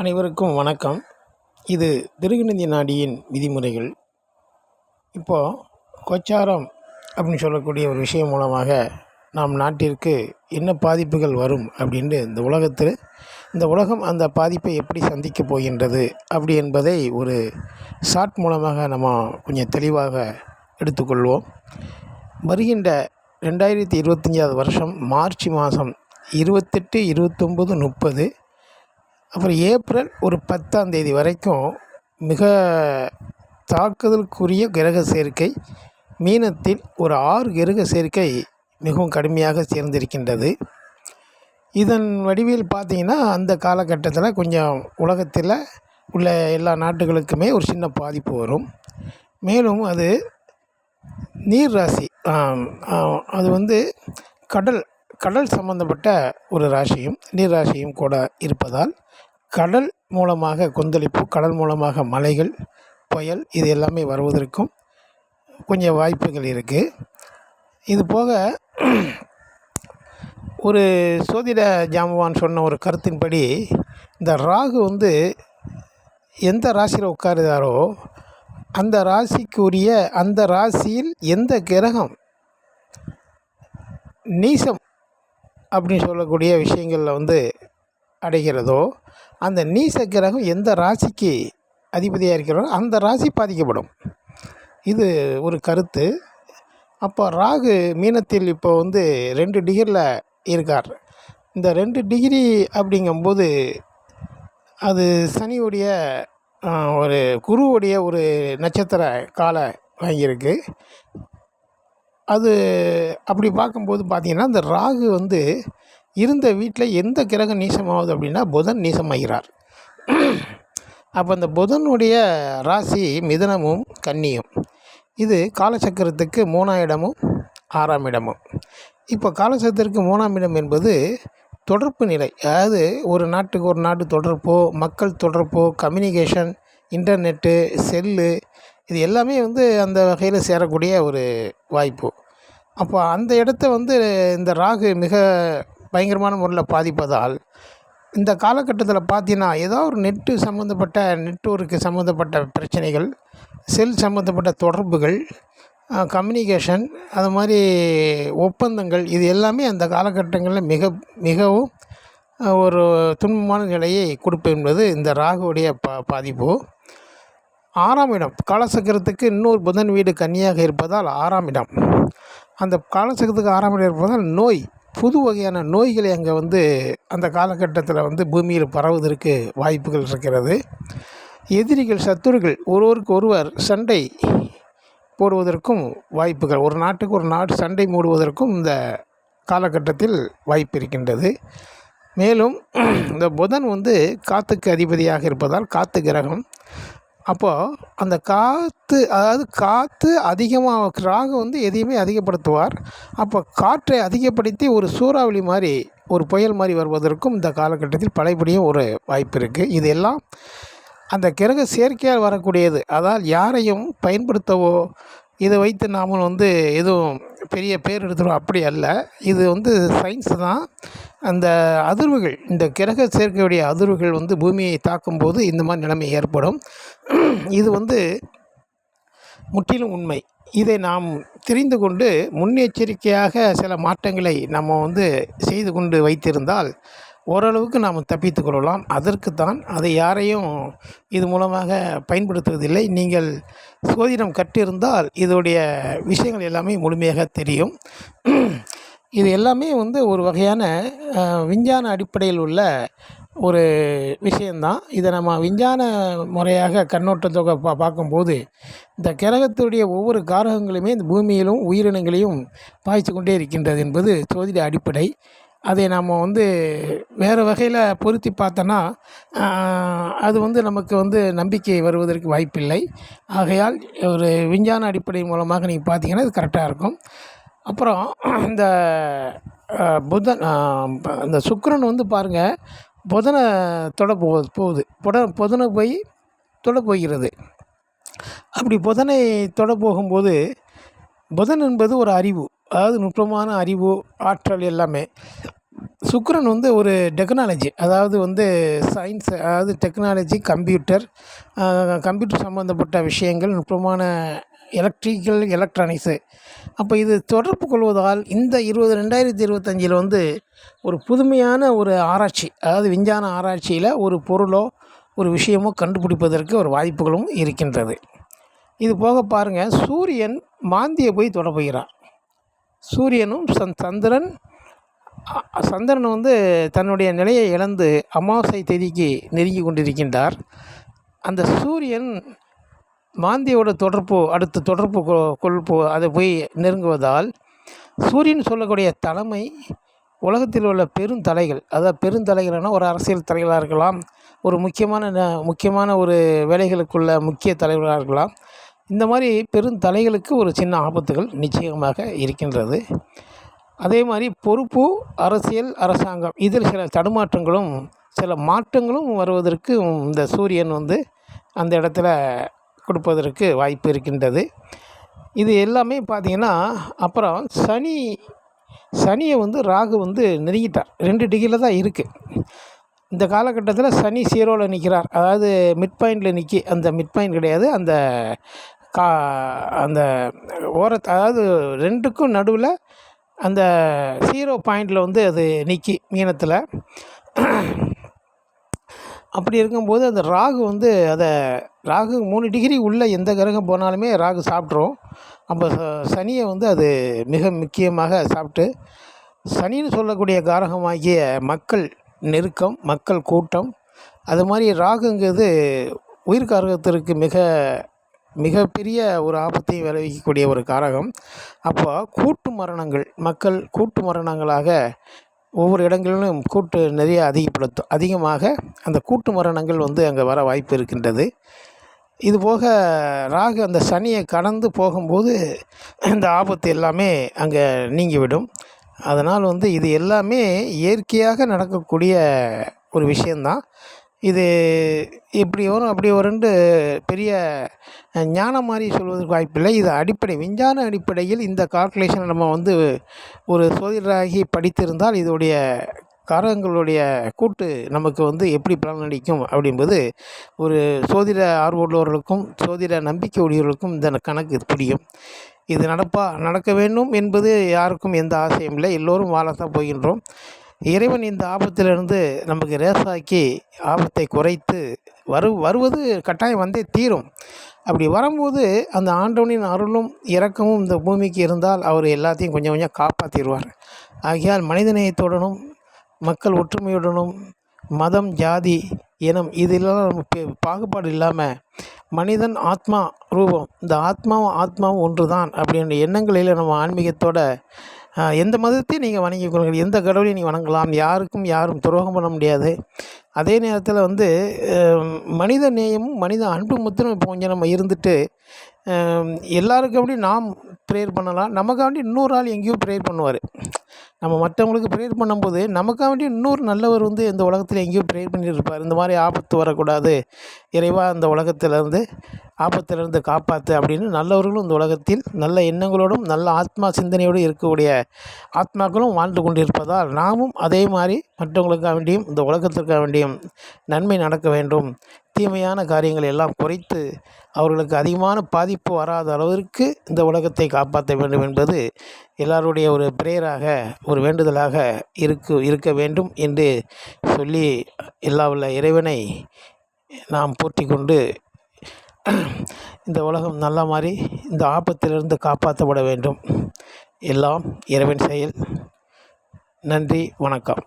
அனைவருக்கும் வணக்கம். இது திருகுநந்தி நாடியின் விதிமுறைகள். இப்போது கோச்சாரம் அப்படின்னு சொல்லக்கூடிய ஒரு விஷயம் மூலமாக நாம் நாட்டிற்கு என்ன பாதிப்புகள் வரும் அப்படின்ட்டு இந்த உலகத்தில் இந்த உலகம் அந்த பாதிப்பை எப்படி சந்திக்கப் போகின்றது அப்படி என்பதை ஒரு ஷார்ட் மூலமாக நம்ம கொஞ்சம் தெளிவாக எடுத்துக்கொள்வோம். வருகின்ற ரெண்டாயிரத்தி இருபத்தஞ்சாவது வருஷம் மார்ச் மாதம் இருபத்தெட்டு இருபத்தொம்பது முப்பது அப்புறம் ஏப்ரல் ஒரு பத்தாம் தேதி வரைக்கும் மிக தாக்குதலுக்குரிய கிரக சேர்க்கை மீனத்தில் ஒரு ஆறு கிரக சேர்க்கை மிகவும் கடுமையாக சேர்ந்திருக்கின்றது. இதன் வடிவில் பார்த்தீங்கன்னா அந்த காலகட்டத்தில் கொஞ்சம் உலகத்தில் உள்ள எல்லா நாட்டுகளுக்குமே ஒரு சின்ன பாதிப்பு வரும். மேலும் அது நீர் ராசி அது வந்து கடல் கடல் சம்பந்தப்பட்ட ஒரு ராசியும் நீர் ராசியும் கூட இருப்பதால் கடல் மூலமாக கொந்தளிப்பு கடல் மூலமாக மலைகள் புயல் இது எல்லாமே வருவதற்கும் கொஞ்சம் வாய்ப்புகள் இருக்குது இது போக ஒரு சோதிட ஜாமவான் சொன்ன ஒரு கருத்தின்படி இந்த ராகு வந்து எந்த ராசியில் உட்காருதாரோ அந்த ராசிக்குரிய அந்த ராசியில் எந்த கிரகம் நீசம் அப்படின்னு சொல்லக்கூடிய விஷயங்களில் வந்து அடைகிறதோ அந்த நீச கிரகம் எந்த ராசிக்கு அதிபதியாக இருக்கிறோ அந்த ராசி பாதிக்கப்படும். இது ஒரு கருத்து. அப்போ ராகு மீனத்தில் இப்போ வந்து ரெண்டு டிகிரியில் இருக்கார். இந்த ரெண்டு டிகிரி அப்படிங்கும்போது அது சனியுடைய ஒரு குருவுடைய ஒரு நட்சத்திர காலை வாங்கியிருக்கு. அது அப்படி பார்க்கும்போது பார்த்திங்கன்னா இந்த ராகு வந்து இருந்த வீட்டில் எந்த கிரகம் நீசமாகுது அப்படின்னா புதன் நீசமாகிறார். அப்போ அந்த புதனுடைய ராசி மிதனமும் கன்னியும். இது காலச்சக்கரத்துக்கு மூணாம் இடமும் ஆறாம் இடமும். இப்போ காலசக்கரத்திற்கு மூணாம் இடம் என்பது தொடர்பு நிலை. அதாவது ஒரு நாட்டுக்கு ஒரு நாட்டு தொடர்போ மக்கள் தொடர்போ கம்யூனிகேஷன் இன்டர்நெட்டு செல்லு இது எல்லாமே வந்து அந்த வகையில் சேரக்கூடிய ஒரு வாய்ப்பு. அப்போ அந்த இடத்த வந்து இந்த ராகு மிக பயங்கரமான முறையில் பாதிப்பதால் இந்த காலகட்டத்தில் பார்த்தீங்கன்னா ஏதோ ஒரு நெட்டு சம்மந்தப்பட்ட நெட்ஒர்க்கு சம்மந்தப்பட்ட பிரச்சனைகள் செல் சம்மந்தப்பட்ட தொடர்புகள் கம்யூனிகேஷன் அது மாதிரி ஒப்பந்தங்கள் இது எல்லாமே அந்த காலகட்டங்களில் மிக மிகவும் ஒரு துன்பமான நிலையை கொடுப்பு என்பது இந்த ராகுவுடைய பா பாதிப்பு. ஆறாம் இடம் காலசக்கரத்துக்கு இன்னொரு புதன் வீடு கன்னியாக இருப்பதால் ஆறாம் இடம். அந்த காலசக்கரத்துக்கு ஆறாம் இடம் இருப்பதால் நோய் புது வகையான நோய்களை அங்கே வந்து அந்த காலகட்டத்தில் வந்து பூமியில் பரவுவதற்கு வாய்ப்புகள் இருக்கிறது. எதிரிகள் சத்துருக்கள் ஒருவருக்கு ஒருவர் சண்டை போடுவதற்கும் வாய்ப்புகள். ஒரு நாட்டுக்கு ஒரு நாடு சண்டை மூடுவதற்கும் இந்த காலகட்டத்தில் வாய்ப்பு இருக்கின்றது. மேலும் இந்த புதன் வந்து காற்றுக்கு அதிபதியாக இருப்பதால் காற்று கிரகம் அப்போது அந்த காற்று அதாவது காற்று அதிகமாக ராகு வந்து எதையுமே அதிகப்படுத்துவார். அப்போ காற்றை அதிகப்படுத்தி ஒரு சூறாவளி மாதிரி ஒரு புயல் மாதிரி வருவதற்கும் இந்த காலகட்டத்தில் பழையபடியும் ஒரு வாய்ப்பு இருக்குது இது எல்லாம் அந்த கிரக செயற்கையாக வரக்கூடியது. அதால் யாரையும் பயன்படுத்தவோ இதை வைத்து நாம் வந்து எதுவும் பெரிய பேர் எடுத்துரும் அப்படி அல்ல. இது வந்து சயின்ஸ் தான். அந்த அதிர்வுகள் இந்த கிரக சேர்க்கையுடைய அதிர்வுகள் வந்து பூமியை தாக்கும்போது இந்த மாதிரி நிலைமை ஏற்படும். இது வந்து முற்றிலும் உண்மை. இதை நாம் தெரிந்து கொண்டு முன்னெச்சரிக்கையாக சில மாற்றங்களை நம்ம வந்து செய்து கொண்டு வைத்திருந்தால் ஓரளவுக்கு நாம் தப்பித்து கொள்ளலாம். அதற்கு தான் அதை யாரையும் இது மூலமாக பயன்படுத்துவதில்லை. நீங்கள் சோதிடம் கற்றிருந்தால் இதோடைய விஷயங்கள் எல்லாமே முழுமையாக தெரியும். இது எல்லாமே வந்து ஒரு வகையான விஞ்ஞான அடிப்படையில் உள்ள ஒரு விஷயந்தான். இதை நம்ம விஞ்ஞான முறையாக கண்ணோட்டத்தொகை பா பார்க்கும்போது இந்த கிரகத்துடைய ஒவ்வொரு காரகங்களுமே இந்த பூமியிலும் உயிரினங்களையும் பாய்ச்சி கொண்டே இருக்கின்றது என்பது சோதிட அடிப்படை. அதை நாம் வந்து வேறு வகையில் பொருத்தி பார்த்தோன்னா அது வந்து நமக்கு வந்து நம்பிக்கை வருவதற்கு வாய்ப்பில்லை. ஆகையால் ஒரு விஞ்ஞான அடிப்படை மூலமாக நீங்கள் பார்த்தீங்கன்னா இது கரெக்டாக இருக்கும். அப்புறம் இந்த புதன் இந்த சுக்கிரன் வந்து பாருங்கள் புதனை தொட போகுது போகுது. புட புதனை போய் தொட போகிறது. அப்படி புதனை தொட போகும்போது புதன் என்பது ஒரு அறிவு. அதாவது நுட்பமான அறிவு ஆற்றல் எல்லாமே. சுக்கரன் வந்து ஒரு டெக்னாலஜி. அதாவது வந்து சயின்ஸ் அதாவது டெக்னாலஜி கம்ப்யூட்டர் கம்ப்யூட்டர் சம்மந்தப்பட்ட விஷயங்கள் நுட்பமான எலக்ட்ரிக்கல் எலக்ட்ரானிக்ஸு. அப்போ இது தொடர்பு கொள்வதால் இந்த இருபது ரெண்டாயிரத்தி இருபத்தஞ்சில் வந்து ஒரு புதுமையான ஒரு ஆராய்ச்சி அதாவது விஞ்ஞான ஆராய்ச்சியில் ஒரு பொருளோ ஒரு விஷயமோ கண்டுபிடிப்பதற்கு ஒரு வாய்ப்புகளும் இருக்கின்றது. இது போக பாருங்கள் சூரியன் மாந்தியை போய் தொட சூரியனும் சந் சந்திரன் சந்திரன் வந்து தன்னுடைய நிலையை இழந்து அமாவாசை தேதிக்கு நெருங்கி கொண்டிருக்கின்றார். அந்த சூரியன் மாந்தியோட தொடர்பு அடுத்த தொடர்பு கொ- அதை போய் நெருங்குவதால் சூரியன் சொல்லக்கூடிய தலைமை உலகத்தில் உள்ள பெருந்தலைகள் அதாவது பெருந்தலைகள்னா ஒரு அரசியல் தலைகளாக இருக்கலாம். ஒரு முக்கியமான ந- முக்கியமான ஒரு வேலைகளுக்குள்ள முக்கிய தலைவராக இருக்கலாம். இந்த மாதிரி பெருந்தலைகளுக்கு ஒரு சின்ன ஆபத்துகள் நிச்சயமாக இருக்கின்றது. அதே மாதிரி பொறுப்பு அரசியல் அரசாங்கம் இதில் சில தடுமாற்றங்களும் சில மாற்றங்களும் வருவதற்கு இந்த சூரியன் வந்து அந்த இடத்துல கொடுப்பதற்கு வாய்ப்பு இருக்கின்றது. இது எல்லாமே பார்த்தீங்கன்னா அப்புறம் சனி சனியை வந்து ராகு வந்து நெருங்கிட்டார். ரெண்டு டிகிரியில் தான் இருக்குது இந்த காலகட்டத்தில் சனி சீரோவில் நிற்கிறார் அதாவது மிட் பாயிண்டில் நிற்கி அந்த மிட் பாயிண்ட் கிடையாது. அந்த கா அந்த ஓரத் அதாவது ரெண்டுக்கும் நடுவில் அந்த ஜீரோ பாயிண்டில் வந்து அது நிற்கி மீனத்தில். அப்படி இருக்கும்போது அந்த ராகு வந்து அதை ராகு மூணு டிகிரி உள்ளே எந்த கிரகம் போனாலுமே ராகு சாப்பிட்ரும் அப்போ ச- சனியை வந்து அது மிக முக்கியமாக சாப்பிட்டு சனின்னு சொல்லக்கூடிய காரகமாகிய மக்கள் நெருக்கம் மக்கள் கூட்டம் அது மாதிரி ராகுங்கிறது உயிர்காரகத்திற்கு மிக மிகப்பெரிய ஒரு ஆபத்தையும் விளைவிக்கக்கூடிய ஒரு காரகம். அப்போ கூட்டு மரணங்கள் மக்கள் கூட்டு மரணங்களாக ஒவ்வொரு இடங்களிலும் கூட்டு நிறைய அதிகப்படுத்தும் அதிகமாக அந்த கூட்டு மரணங்கள் வந்து அங்கே வர வாய்ப்பு இருக்கின்றது. இது போக ராகு அந்த சனியை கடந்து போகும்போது இந்த ஆபத்து எல்லாமே அங்கே நீங்கிவிடும். அதனால் வந்து இது எல்லாமே இயற்கையாக நடக்கக்கூடிய ஒரு விஷயந்தான் இது இப்படி வரும் அப்படி வரும்னு பெரிய ஞானம் மாதிரி சொல்வதற்கு வாய்ப்பில்லை. இது அடிப்படை விஞ்ஞான அடிப்படையில் இந்த கால்குலேஷனை நம்ம வந்து ஒரு சோதிடராகி படித்திருந்தால் இதோடைய காரகங்களுடைய கூட்டு நமக்கு வந்து எப்படி பலனளிக்கும் அப்படின்பது ஒரு சோதிட ஆர்வமுள்ளவர்களுக்கும் சோதிட நம்பிக்கை உடையவர்களுக்கும் இந்த கணக்கு புரியும். இது நடப்பா நடக்க வேண்டும் என்பது யாருக்கும் எந்த ஆசையும் இல்லை. எல்லோரும் வாழத்தான் போகின்றோம். இறைவன் இந்த ஆபத்திலிருந்து நமக்கு ரேசாக்கி ஆபத்தை குறைத்து வரு வருவது கட்டாயம் வந்தே தீரும். அப்படி வரும்போது அந்த ஆண்டவனின் அருளும் இரக்கமும் இந்த பூமிக்கு இருந்தால் அவர் எல்லாத்தையும் கொஞ்சம் கொஞ்சம் காப்பாற்றிடுவார் ஆகையால் மனிதநேயத்துடனும் மக்கள் ஒற்றுமையுடனும் மதம் ஜாதி இனம் இதெல்லாம் நம்ம பாகுபாடு இல்லாமல் மனிதன் ஆத்மா ரூபம் இந்த ஆத்மாவும் ஆத்மாவும் ஒன்று தான் அப்படின்ற எண்ணங்களில் நம்ம ஆன்மீகத்தோட எந்த மதத்தையும் நீங்கள் வணங்கிக் கொள்ளுங்கள். எந்த கடவுளையும் நீங்கள் வணங்கலாம். யாருக்கும் யாரும் துரோகம் பண்ண முடியாது. அதே நேரத்தில் வந்து மனித நேயமும் மனித அன்பு முத்திரம் இப்போ கொஞ்சம் நம்ம இருந்துட்டு எல்லாருக்காண்டி நாம் ப்ரேயர் பண்ணலாம். நமக்காண்டி இன்னொரு ஆள் எங்கேயோ ப்ரேயர் பண்ணுவார். நம்ம மற்றவங்களுக்கு ப்ரேயர் பண்ணும்போது நமக்காண்டி இன்னொரு நல்லவர் வந்து இந்த உலகத்தில் எங்கேயோ ப்ரேயர் பண்ணிட்டு இருப்பார். இந்த மாதிரி ஆபத்து வரக்கூடாது. இறைவா இந்த உலகத்திலேருந்து ஆபத்திலேருந்து காப்பாற்று அப்படின்னு நல்லவர்களும் இந்த உலகத்தில் நல்ல எண்ணங்களோடும் நல்ல ஆத்மா சிந்தனையோடு இருக்கக்கூடிய ஆத்மாக்களும் வாழ்ந்து கொண்டிருப்பதால் நாமும் அதே மாதிரி மற்றவங்களுக்காக வேண்டியும் இந்த உலகத்திற்காக வேண்டியும் நன்மை நடக்க வேண்டும். தீமையான காரியங்களை எல்லாம் குறைத்து அவர்களுக்கு அதிகமான பாதிப்பு வராத அளவிற்கு இந்த உலகத்தை காப்பாற்ற வேண்டும் என்பது எல்லாருடைய ஒரு பிரேயராக ஒரு வேண்டுதலாக இருக்கு இருக்க வேண்டும் என்று சொல்லி எல்லா உள்ள இறைவனை நாம் போற்றி கொண்டு இந்த உலகம் நல்ல மாதிரி இந்த ஆபத்திலிருந்து காப்பாற்றப்பட வேண்டும். எல்லாம் இறைவன் செயல். நன்றி வணக்கம்.